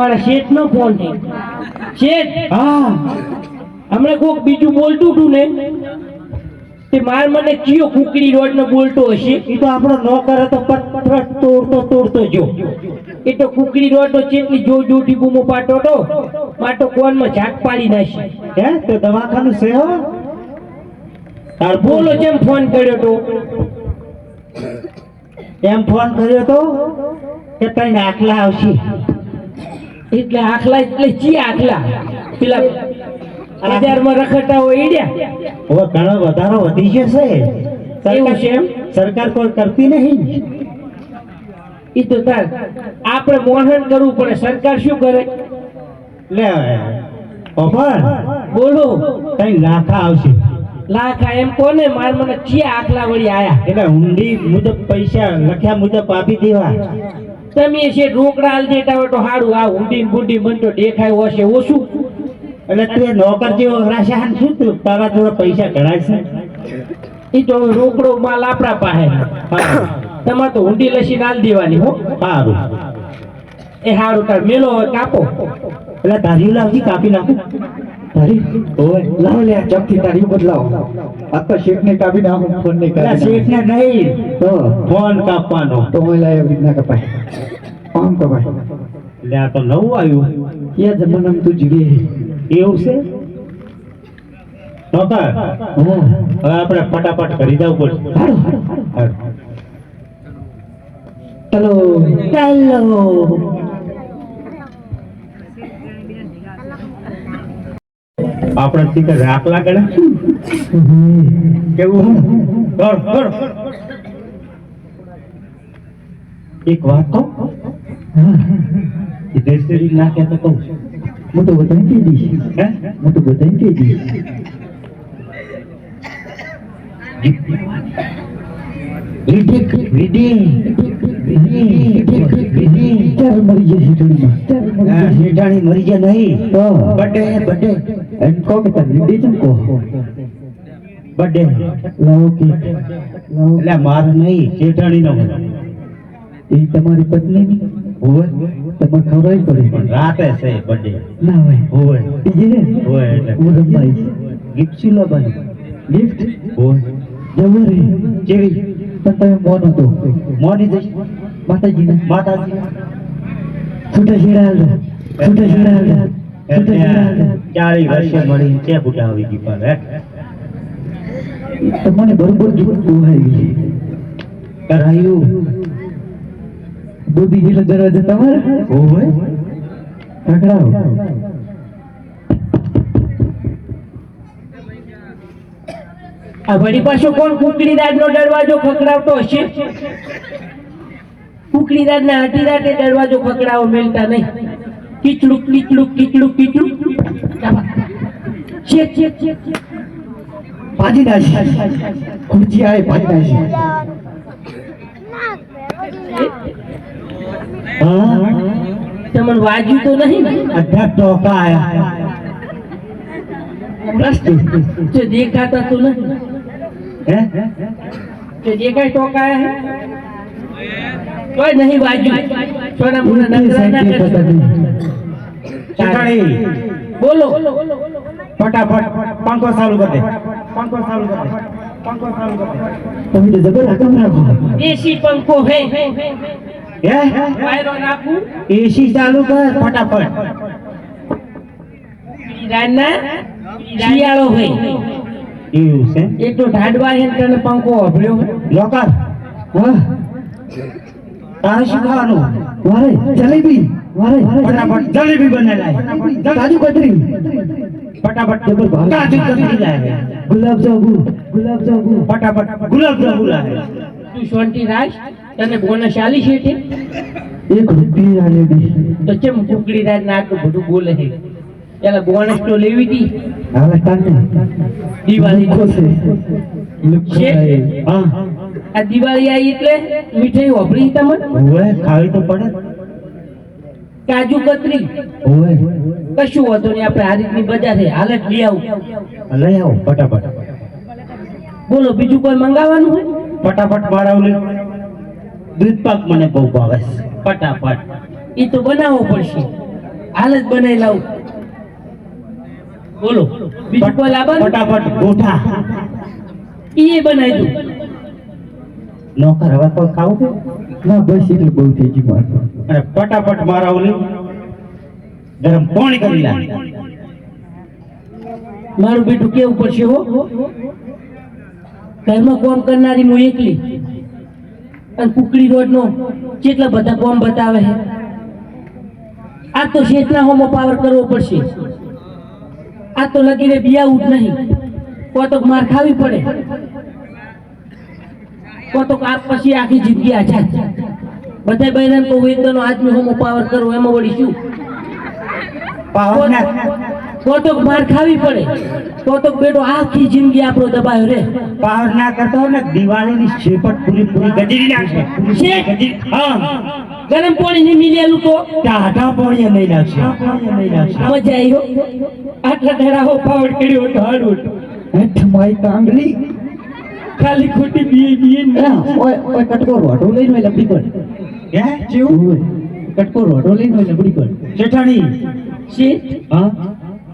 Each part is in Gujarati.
હાય મારા શેઠ નો ફોન છે. શેઠ હા. હમણાં કોક બીજું બોલતું હતું ને તે માર મને કયો કુકડી રોડ નો બોલતો હશે? એ તો આપણો નોકર હતો પટપટ તોડતો તોડતો જો એ તો કુકડી રોડ તો ચેટલી જો જોટી બૂમો પાટો તો માટો કોનમાં ઝાક પાડી નાખશે હે તો દવાખાનું છે હો તાર બોલો જેમ ફોન કર્યો તો? એમ ફોન કર્યો તો કે તઈ આખલા આવશે એટલે આખલા એટલે ચી આખલા? પેલા બજારમાં રખડતા હોય ઈડ્યા હવે ઘણો વધારો વધી જશે એવું છે સરકાર કોઈ કરતી નહીં ઈ તો તાર આપણે મોહન કરવું પડે. સરકાર શું કરે? લે ઓફર બોલો. કઈ લાખા આવશે? લાખા એમ કોને? માર મને ચી આખલા વળી આયા? એટલે ઊંડી મુજબ પૈસા લખ્યા મુજબ આપી દેવા. તમે છે રોકડા દેતા હોય તો હાડું આ ઊંડી બુંડી મને દેખાય હશે ઓછું. એટલે તું નોકર જેવો રાશાન શું તું તારા થોડા પૈસા છે? ઈ તો રોકડો માલ આપણા પાસે તમારે તો ઊંડી લસીને આલ દેવાની હો. સારું. એ સારું તાર મેલો કાપો. એટલે તારી લાવજી કાપી નાખું? તારી ઓય લાવ લે ચપથી તારી બદલાવ આ તો શેઠ ને કાપી નાખું ફોન નહીં કાપી શેઠ ને નહીં. તો? ફોન કાપવાનો. તો હું લાય એવી રીતના કપાય. આમ કપાય? લે આ તો નવું આવ્યું. એ જમાનામાં તું જીવે એવું છે? તો હા. હવે આપણે ફટાફટ કરી દઉં પડશે. હાલો હાલો હાલો. ચાલો. ચાલો. આપણે તીકે રાખલા ગણે કેવું? કર કર એક વાત કહું? એ દેશેરી નાખે તો કહું. હું તો બધાને કહી દઈશ. હે? હું તો બધાને કહી દઈશ. રીડિંગ રીડિંગ મરી જાય નહીં તો બર્થડે બર્થડે એમ કહો કે કહો લાવો એટલે માર નહીં શેઠાણી નો એ તમારી પત્નીની હોય તમારે ખબર પડે પણ રાતે છે ના હોય હોય બીજી ને હોય એટલે હું રમાઈશ ગિફ્ટ શું ગિફ્ટ હોય જવરી જેવી પણ તમે મોન હતો. મોની જઈશ માતાજીને માતાજી. છૂટા છેડા છૂટે છૂટા છૂટે હાલો છૂટા છેડા હાલો ચાળી વર્ષે મળી કે બુટા આવી ગઈ પર હે? તમને બરોબર ગીત દોહાવી કરાયું. બોધી જેટલો દરવાજા તમારે? હોય ખખડાવો આ વળી પાછો કોણ કુકડીદાર નો દરવાજો ખકડાવતો હશે? કુકડીદાર ના હાથી રાતે દરવાજો ખકડાવો મેલતા નહીં. કીચડુક કીચડુક કીચડુક કીચડુક. છે છે છે પાજી નાખી ખુરજી આવે પાજી નાખી તમને વાજ્યું તો નહીં? અઢાર ટોકા આયા. પ્રશ્ન જો દેખાતા તો નહીં. હે? જે કઈ તો કાય કોઈ નહીં વાજ્યું સોના મોના નખરા ના કરશો. શેઠાણી બોલો. ફટાફટ. પંખો ચાલુ કરી દે. પંખો ચાલુ કરી દે. પંખો ચાલુ કરી તમે તો જબર હકમ રાખો. દેશી પંખો હે. દે હે? વાયરો નાખું. એસી ચાલુ કર. ફટાફટ. રાના શિયાળો હોય એવું છે? એક તો ઢાડવા હે તને પંખો અભળ્યો હોય. લોકર વાહ. તારે શું ખાવાનું? વારે જલેબી વારે ફટાફટ જલેબી બને લાય કાજુ કતરી ફટાફટ જબર કાજુ કતરી લાય ગુલાબ જાંબુ ગુલાબ જાંબુ. ફટાફટ ગુલાબ જાંબુ લાય તું શાંતિ રાખ તને બોનસ આલી છે એક રૂપિયા લેડી તો કેમ કુકડી રાત ના બધું બોલે છે. પેલા બોનસ તો લેવી હતી હાલે કાંડે દિવાળી? છે. હા. આ દિવાળી આવી એટલે મીઠાઈ વાપરી તમને? ઓવે ખાવી તો પડે. કાજુ કતરી. ઓવે કશું વાંધો નહીં આપણે આ રીતની બજાર હાલ લઈ આવું. લઈ આવો ફટાફટ. બોલો બીજું કોઈ મંગાવવાનું હોય? ફટાફટ મારા ઓલી દૂધ પાક મને બહુ ભાવે. ફટાફટ. એ તો બનાવવો પડશે. હાલ જ બનાવી લાવું. બોલો. બીજું કોઈ બોલ ફટાફટ ગોઠા. એ બનાવી દઉં. નોકર હવે કોઈ ખાવું કે? ના બસ એટલે બહુ થઈ ગયું મારું. અને ફટાફટ મારા ઓલી ગરમ પાણી કરી લા. મારું બેટું કેવું પડશે હો? ઘરમાં કોમ કરનારી હું એકલી. અને કુકડી રોડ નો કેટલા બધા કોમ બતાવે આ તો શેઠના હોમો પાવર કરવો પડશે. આ તો લગીને બિયાવું જ નહીં. કોતોક માર ખાવી પડે. કોતોક આ પછી આખી જિંદગી આઝાદ બધા બહેરાન કહું વેદનો આદમી હોમો પાવર કરો એમાં વળી શું? પાવર ના. માર ખાવી પડે. કોતોક બેટો આખી જિંદગી આપણો દબાયો રે. પાવર ના કરતો ને દિવાળીની શેપટ પૂરી પૂરી ગજરી નાખશે ગજરી હા. ગરમ પાણી ની મિલેલું તો? ટાટા પાણી નહીં નાખશે મજા આવ્યો આટલા આવી હો પાવડ કર્યો હાડું હેઠ માય કાંગરી ખાલી ખોટી બીએ બીએ ના ઓય ઓય કટકો રોટો લઈને હોય લબડી પર. હે? ઓય, કટકો રોટો લઈને લબડી પર. શેઠાણી શેઠ હા?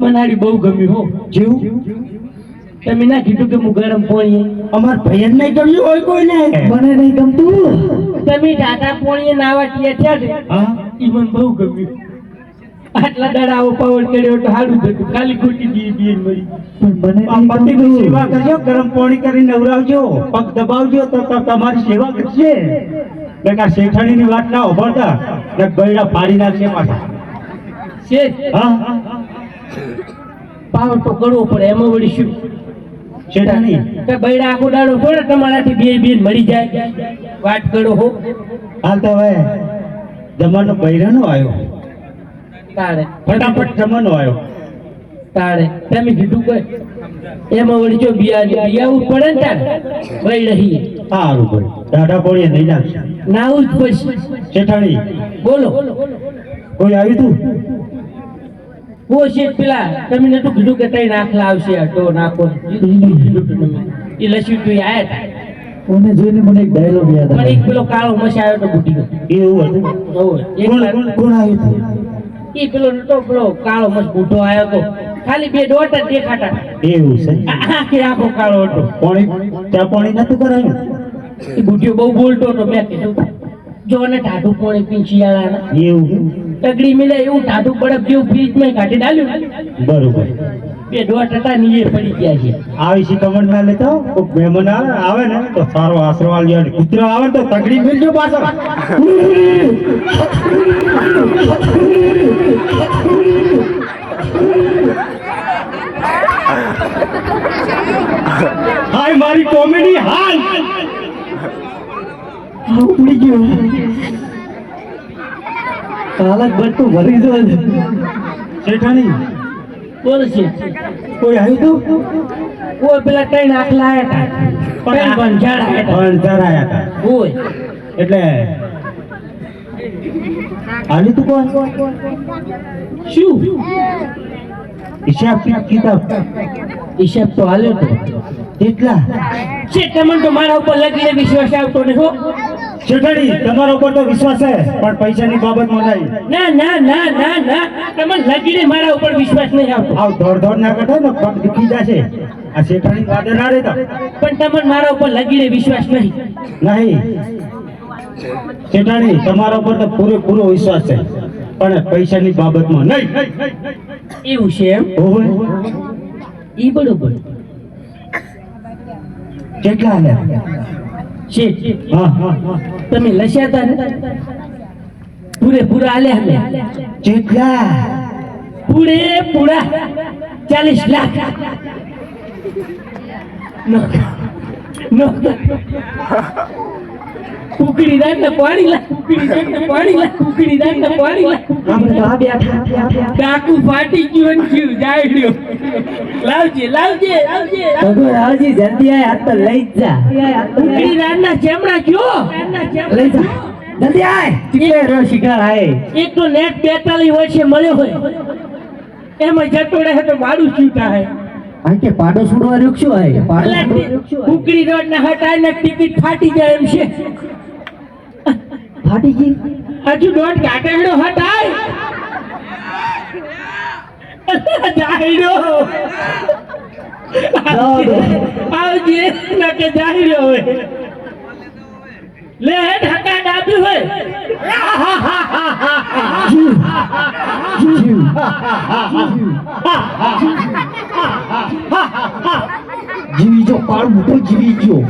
મનાડી બહુ ગમ્યું હો. જેવું? તમે ના કીધું કે હું ગરમ પાણી અમાર જ નહીં ગમ્યું હોય કોઈને? મને નહીં ગમતું. તમે ટાટા પાણી નાવા ટીયા થયા હા? ઈ મને બહુ ગમ્યું. આટલા દડાવો પાવડ કર્યો તો હાડું થતું ખાલી ખોટી બીએ બીએ મળી પણ મને પતિ સેવા કરજો ગરમ પાણી કરી નવરાવજો પગ દબાવજો તો તમારી સેવા કરશે. બેકાર શેઠાણીની વાત ના ઉભરતા ને બૈડા પાડી નાખશે પાછા શેઠ? હા? પાવડ તો કરવો પડે એમાં વળી શું? શેઠાણી કે બૈડા આખો દાડો થોડે તમારાથી બે બેન મળી જાય. વાત કરો હો. હાલ તો હવે જમાનો બૈરાનો આવ્યો. તારે. ફટાફટ જમાનો આવ્યો. તારે. તમે કીધું કઈ એમાં વળી જો બિયા બિયાવું પડે ને તારે. વઈ રહી સારું ભાઈ. દાડા પોળીએ નહીં નાખશે નાવું જ પછી. શેઠાણી બોલો. કોઈ આવ્યું તું? શેઠ પેલા તમે નતું કીધું કે તઈ નાખલા આવશે આ તો નાખો એ લસ્યું તું આયા હતા. મને જોઈને મને એક ડાયલોગ યાદ પણ એક પેલો કાળો મસી આવ્યો તો બુટી એવું હતું? કોણ કોણ- કોણ આવ્યું તું ઈ પેલો નતો પેલો કાળો મસ્ત બુઢો આવ્યો તો ખાલી બે જ દેખાતા એવું છે? આખી આખો કાળો હતો. પાણી ત્યાં પાણી નતું કરાયું? એ બુઢિયો બહુ બોલતો હતો. મેં કીધું જો ને ટાઢું પાણી પી શિયાળાના એવું તગડી મિલે એવું ટાઢું બરફ જેવું ફ્રીજમાં કાઢી ડાલ્યું. બરોબર. બે દોઢ ટકા નીચે પડી ગયા છે. આવી શિકમણ ના લેતો મહેમાન આવે આવે ને તો સારો આશરો આલજો અને કૂતરો આવે તો તગડી મિલજો પાછળ. હાય મારી કોમેડી હાલ. આ ઉપડી ગયો. કાલક બટકું ભરી દો શેઠાણી બોલ છે. કોઈ આવ્યું તું? કોઈ પેલા ત્રણ આખલા આવ્યા હતા પણ બંજારા આવ્યા હતા ધરાયા આવ્યા હતા ઓય. એટલે આવ્યું તું કોણ? શું? હિસાબ કિતાબ હિસાબ તો હાલ્યો તો. કેટલા છે તમને તો મારા ઉપર લગીને વિશ્વાસ આવતો નહીં હો. શેઠાણી તમારા ઉપર તો વિશ્વાસ છે પણ પૈસાની બાબતમાં નહીં. ના ના ના ના ના. તમે લગીને મારા ઉપર વિશ્વાસ નહીં આવતો આવ ધોર ધોર ના કરતો ને પગ દુખી જશે. આ શેઠાણી વાદે ના રહેતા. પણ તમને મારા ઉપર લગીને વિશ્વાસ નહીં. નહીં. શેઠાણી તમારા ઉપર તો પૂરેપૂરો વિશ્વાસ છે પણ પૈસાની બાબતમાં નહીં. એવું છે એમ? હોવે. ઈ બરોબર. કેટલા આલ્યા? હા તમે લસ્યા હતા ને પૂરેપૂરા આલ્યા ને કેટલા પૂરેપૂરા ચાલીસ લાખ. નો નો કુકડી દાંત ને પાડી લા કુકડી દાંત ને પાડી લા કુકડી દાંત ને પાડી લા આપણે તો આ બેઠા ડાકુ ફાટી ને ગયું જાય રહ્યો લાવજે લાવજે લાવજે. ભગવાન જલ્દી આય આ તો લઈ જા કુકડી દાંત ના ચેમડા કયો લઈ જા. જલ્દી આય. ચીકલે રો શિકાર આય. એક તો નેટ બેતાલીસ વર્ષે મળ્યો હોય. એમાં જતો રહે તો મારું ચૂંટા થાય? આ કે પાડો છોડવા રૂક્ષો આય પાડો કુકડી રોડ ને હટાય ને ટિકિટ ફાટી જાય એમ છે. ફાટી ગઈ? હજુ દોઢ કાટેડો હટાય જાહેડો આવજે ના કે જાહેરો જાહેડો હોય લે ઢાકા ડાબી હોય. જીવી જો પાળ મોટો જીવી ગયો.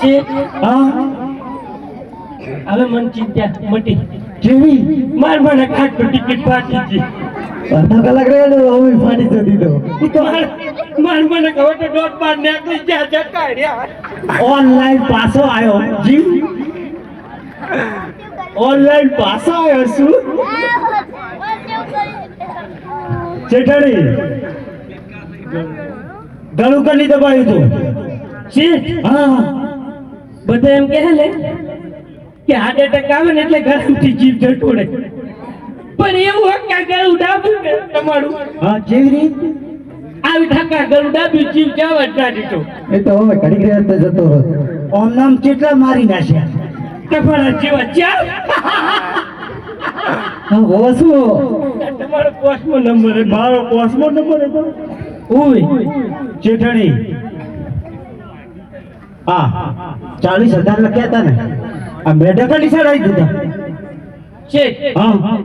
શેઠ હા? હવે મન ચિંતા મટી. જીવી? માર મને કાટ ટિકિટ પાકી છે અડધા કલાક રહ્યો ને હવે ફાડી તો દીધો માર મને કહો તો દોઢ બાર નીકળી જ્યાં રહ્યા ઓનલાઈન પાસો આવ્યો. જીવ? ઓનલાઈન પાસો આવ્યો શું? જેઠાણી. ગળું કરી દબાયું તું. શેઠ હા. બધા એમ કહે લે કે હાર્ટ એટેક આવે ને એટલે ગરમથી જીભ જટોડે પણ એવું હોય કે આ ગળું ડાબ્યું ને તમારું. હા જેવી રીત? આવી ઠાકા ગળું ડાબ્યું જીભ જવા જ ના દીધો. એ તો હવે ઘડી ગયા તો જતો રહ્યો ઓમ નામ કેટલા મારી નાખ્યા? તમારા જેવા ચાર હા હોવા શું? તમારો પોસ્ટમાં નંબર મારો પોસ્ટમો નંબર હતો? ઓય ચેઠણી હા ચાલીસ હજાર લખ્યા હતા ને. આ મેડિકલ નિશાળ આવી દીધા. છે. હા હા.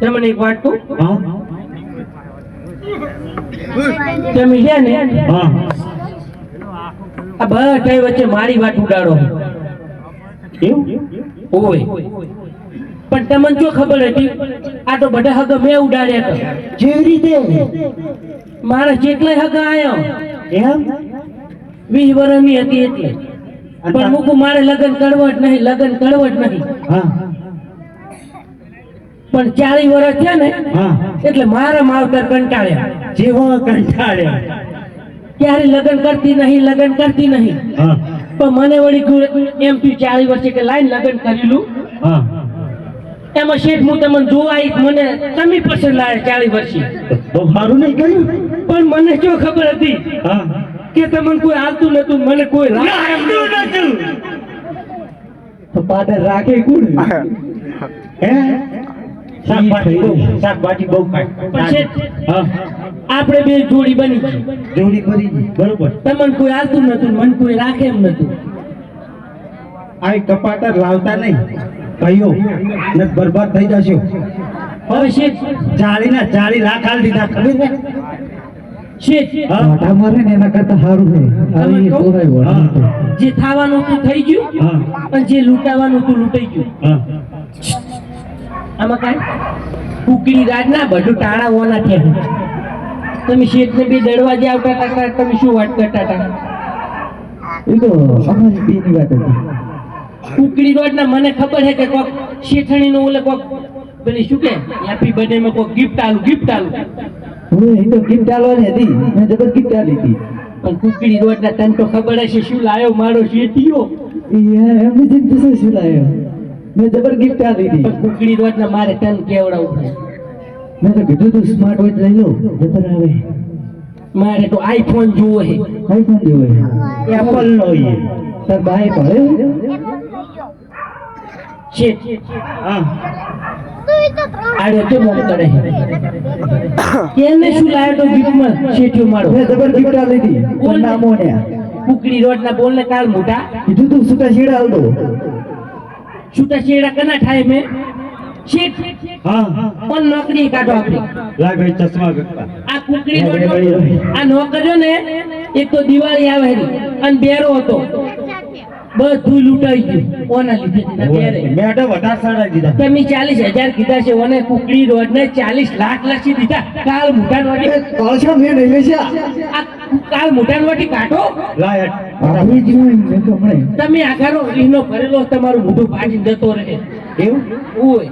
તમને એક વાત કહું? તમે છે ને હા. આ બધા વચ્ચે મારી વાત ઉડાડો. હોય પણ તમને જો ખબર હતી? આ તો બધા હગ મેં ઉડાડ્યા હતા. જેવી રીતે? મારા જેટલાય હગ આયો એમ? વીસ વર્ષની હતી એટલે. પણ મૂકું મારે લગ્ન કરવો જ નહીં લગ્ન કરવો જ નહીં. હા. પણ ચાલીસ વર્ષ થયા ને એટલે મારા માવતર કંટાળ્યા. જેવો કંટાળ્યા. ક્યારે લગ્ન કરતી નહીં લગ્ન કરતી નહીં. પણ મને વળી ગુરુ એમ થયું ચાલીસ વર્ષે કે લાઈન લગ્ન કરેલું એમાં શેઠ હું તમને જોવા મને તમે પસંદ લાવે ચાલીસ વર્ષે. તો મારું નહીં કર્યું? પણ મને જો ખબર હતી? કે તમને કોઈ આવતું નતું મને કોઈ રાખતું નતું. તો પાદર રાખે કોણ? હે? શાકભાજી બહુ આપણે બે જોડી બની જોડી બની બરોબર. તમને કોઈ આવતું નતું મન કોઈ રાખે એમ નતું. આ કપાતર લાવતા નહીં. ભાઈઓ ને બરબાદ થઈ જશો. હવે શેઠ? જાળી ના જાળી લાખ હાલ દીધા ખબર છે? શેઠ? મોટા મરે ને એના કરતા સારું છે. જે થવાનું હતું થઈ ગયું પણ જે લૂંટાવાનું હતું લૂંટાઈ ગયું. હા. આમાં કાંઈ? કુકડી રાજ ના બધું ટાણા ઓના થયા તમે શેઠને બી દરવાજે આવતા હતા તમે શું વાત કરતા હતા? એ તો અમારી બેની વાત હતી. કુકડી રોડ ના મને ખબર છે કે કોક શેઠણી નું ઓલે કોક પેલી શું કે હેપી બર્થડે માં કોક ગિફ્ટ આલું ગિફ્ટ આલું. હું એ તો ગિફ્ટ આલવાની હતી. મેં જબર ગિફ્ટ આલી હતી. પણ કુકડી રોડ ના તને તો ખબર હશે શું લાયો મારો શેઠિયો? એમને જેમ શું લાયો? મેં જબર ગિફ્ટ આલી હતી. કુકડી ના મારે તન કેવડાવું મેં તો કીધું તું સ્માર્ટ વોચ લઈ લો જતર આવે. મારે તો આઈફોન જોવો છે આઈફોન જેવો એપલ નો એ. તાર બાય પડે શેઠ હા. આડે તો મોમ કરે છે કેને શું લાયો તો ગિફ્ટમાં શેઠિયો મારો. મેં જબર ગિફ્ટ આલી હતી. પણ ના. કુકડી રોડ ના બોલ ને કાલ મોટા. કીધું તું સુટા શેડા આવતો છૂટા છેડા કના થાય મે? શેઠ હા પણ નોકરી કાઢો આપણી. ભાઈ ચશ્મા કરતા આ કુકરી આ નોકરીઓ ને એક તો દિવાળી આવે અને બેરો હતો. બધું લૂંટાઈ ગયું. ઓના લીધે? મેડમ વધારે સડાઈ દીધા. તમે ચાલીસ હજાર કીધા છે ઓને કુકડી રોડ ને ચાલીસ લાખ લખી દીધા. કાલ મોટા નોટી કળશા મેં નહીં લેશે કાલ મોટા નોટી કાઢો. મેં તમે આખાનો ઈનો ભરેલો તમારું મોઢું ભાજી જતો રહે. એવું? ઓય.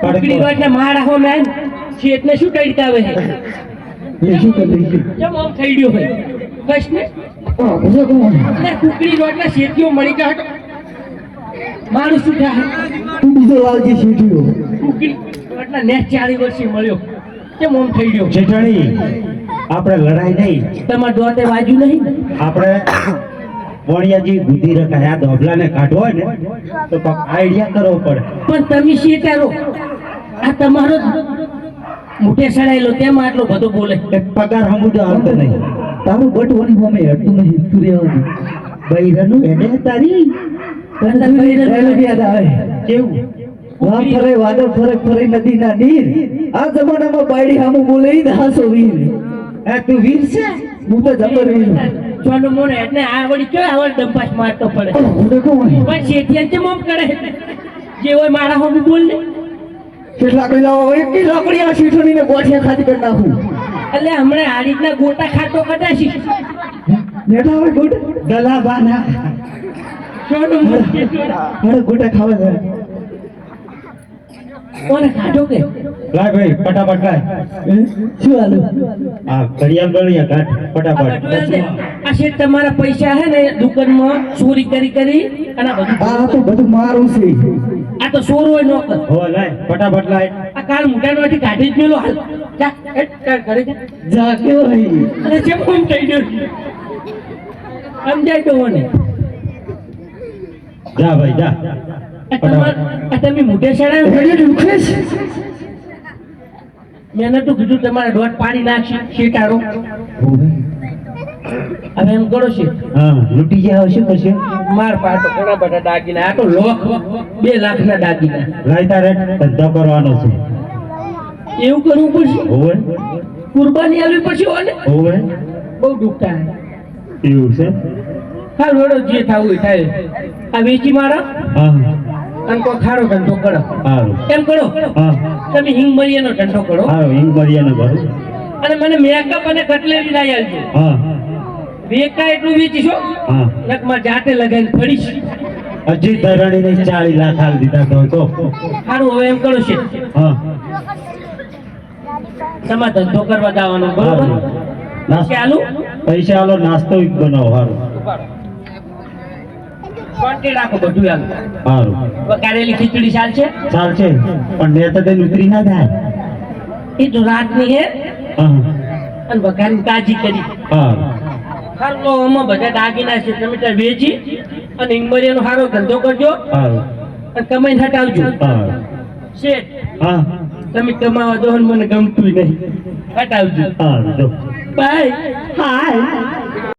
કુકડી રોડ ને મારા મેન શેઠને શું ટડકાવે છે શું કરી કેમ આમ થઈ ગયો ભાઈ કશ ને પૂછો કુકડી રોડ શેઠીઓ મળી ગયા હતો મારું શું થાય? તું બીજો લાવજે શેઠીઓ? કુકડી રોડ ના નેટ વર્ષે મળ્યો. કેમ આમ થઈ ગયો? જેઠાણી આપણે લડાઈ નહીં. તમારે દોતે વાજુ નહીં? આપણે વણિયાજી બુદ્ધિ રખાય આ ધોબલાને કાઢવો હોય ને તો આઈડિયા કરવો પડે. પણ તમે શેટારો આ તમારો મોટે સડાયેલો તેમ આટલો બધો બોલે. પગાર હમુદો આવતો નહીં. તારું બટવાની સામે હટતું નથી તું રહેવાનું બૈરાનું એને તારી તને બૈરાનું ડાયલોગ યાદ આવે. કેવું? વાહ ફરે વાદળ ફરે ફરે નદીના નીર. આ જમાનામાં બાયડી સામું બોલે ને હાસો વીર. એ તું વીર છે? હું તો જબર વીર ચોનું મોને એટલે આ વળી કયો આવડ ડંપાસ મારતો પડે. હું તો કહું પણ શેઠિયાને કેમ આમ કરે. જે હોય મારા હોમી બોલ ને કેટલા લાકડી આ શીઠોડીને ગોઠિયા ખાતી કરી નાખું. એટલે હમણાં આ રીતના ગોટા ખાતો કદાશી. બેઠા હોય ગોટ? ગલા બાના ગોટા ખાવા કોને ખાધો કે લાય ભાઈ ફટાફટ લાય. શું હાલું? આ ઘડિયાળ ગણિયા કાઢ ફટાફટ. આ શેઠ તમારા પૈસા હે ને દુકાનમાં ચોરી કરી કરી અને આ તો બધું મારું છે. આ તો ચોર હોય નોકર હો લાય ફટાફટ લાય. આ કાલ મોટામાંથી કાઢી જ મેલો હાલ. જા ઘરે જા. જા ફોન થઈ ગયો. સમજાય તો મને. જા ભાઈ જા. તમે મોટે શાળા રેડી દુખેશ મેં નતું કીધું તમારે દોઢ પાડી નાખશે શેટારો હવે એમ કરો છે. હા લૂંટી જાય શું પછી? માર પાટો ઘણા બધા દાગીના. આ તો લોક બે લાખના દાગીના. લાય તારે ધંધો કરવાનો છે. એવું કરવું પડશે? હોવે. કુરબાની આવવી પડશે હોને હોવે. બહુ દુખતા એવું છે? હા વડો જે થાવું એ થાય. આ વેચી મારો? હા. અને ખાડો ધંધો કરો. હારો. કેમ કરો. હા. તમે હિંગ મરીયાનો ધંધો કરો. સારું હિંગ મરિયાને ભરું અને મને મેકઅપ અને કટલેરી લાવી આવજો. હા. વેકા એટલું વેચીશો? હા. નકમાં જાતે લગાવીને પડીશ હજી ધરણીને ચાળી લાખ હાલ દીધા તો તો. સારું હવે એમ કરો છે હા. તમારે ધંધો કરવા જવાનો બરોબર? નાસ્તો. પૈસા આલો નાસ્તો બનાવો સારું શાંતિ રાખો બધું એમ સારું. વઘારેલી ખીચડી ચાલશે ચાલશે પણ મેં તો તેને ઉતરી ના થાય. એ તો રાતની હે. અને વઘારી તાજી કરી. હારું આમાં બધા દાગીના છે. તમે ત્યાં વેચી અને ઇંગમરિયાનો સારો ધંધો કરજો. અને કમાઈને હટાવજો. શેઠ હા. તમે કમાવા દો મને ગમતું નહીં. હટાવજો. બાય. હાય.